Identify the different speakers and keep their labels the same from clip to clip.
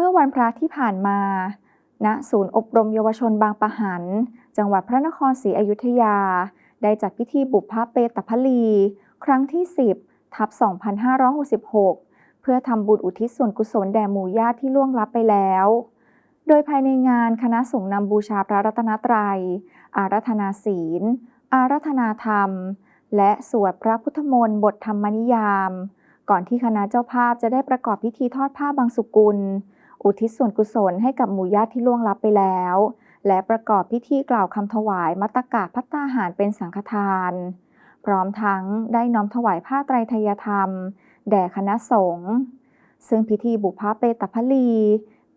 Speaker 1: เมื่อวันพระที่ผ่านมาณศูนย์อบรมเยาวชนบางปะหัน จังหวัดพระนครศรีอยุธยา ได้จัดพิธีบุพเพเปตพลี ครั้งที่ 10 ทับ 2566 เพื่อทำบุญอุทิศส่วนกุศลแด่หมู่ญาติที่ล่วงลับไปแล้ว โดยภายในงานคณะสงฆ์นำบูชาพระรัตนตรัย อารัธนาศีล อารัธนาธรรม และสวดพระพุทธมนต์บทธรรมนิยาม ก่อนที่คณะเจ้าภาพจะได้ประกอบพิธีทอดผ้าบางสุกุล อุทิศส่วนกุศลให้กับหมู่ญาติที่ล่วงลับไปแล้ว และประกอบพิธีกล่าวคำถวายมัตตกะพัตตาหารเป็นสังฆทาน พร้อมทั้งได้น้อมถวายผ้าไตรทยธรรม แด่คณะสงฆ์ซึ่งพิธีบุพเพเปตพลี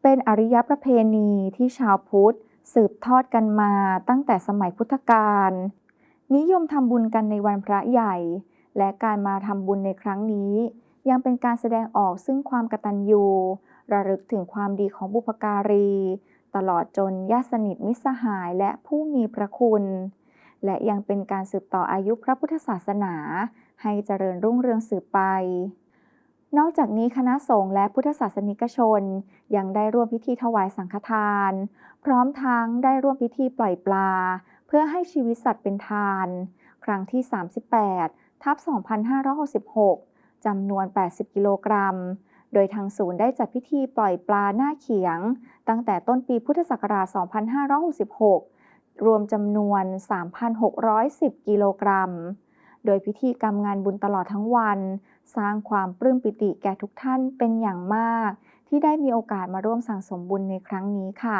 Speaker 1: เป็นอริยประเพณีที่ชาวพุทธ สืบทอดกันมาตั้งแต่สมัยพุทธกาลนิยมทำบุญกันในวันพระใหญ่ และการมาทำบุญในครั้งนี้ ยังเป็นการแสดงออกซึ่งความกตัญญู ระลึกถึงความดีของบุพการี ตลอดจนญาติสนิทมิตรสหายและผู้มีพระคุณ และยังเป็นการสืบต่ออายุพระพุทธศาสนา ให้เจริญรุ่งเรืองสืบไป นอกจากนี้คณะสงฆ์และพุทธศาสนิกชน ยังได้ร่วมพิธีถวายสังฆทาน พร้อมทั้งได้ร่วมพิธีปล่อยปลา เพื่อให้ชีวิตสัตว์เป็นทาน ครั้งที่ 38ทับ2566จำนวน 80 กิโลกรัม โดยทางศูนย์ได้จัดพิธีปล่อยปลาหน้าเขียง ตั้งแต่ต้นปีพุทธศักราช 2566 รวมจำนวน 3,610 กิโลกรัม โดยพิธีกรรมงานบุญตลอดทั้งวัน สร้างความปลื้มปิติแก่ทุกท่านเป็นอย่างมาก ที่ได้มีโอกาสมาร่วมสั่งสมบุญในครั้งนี้ค่ะ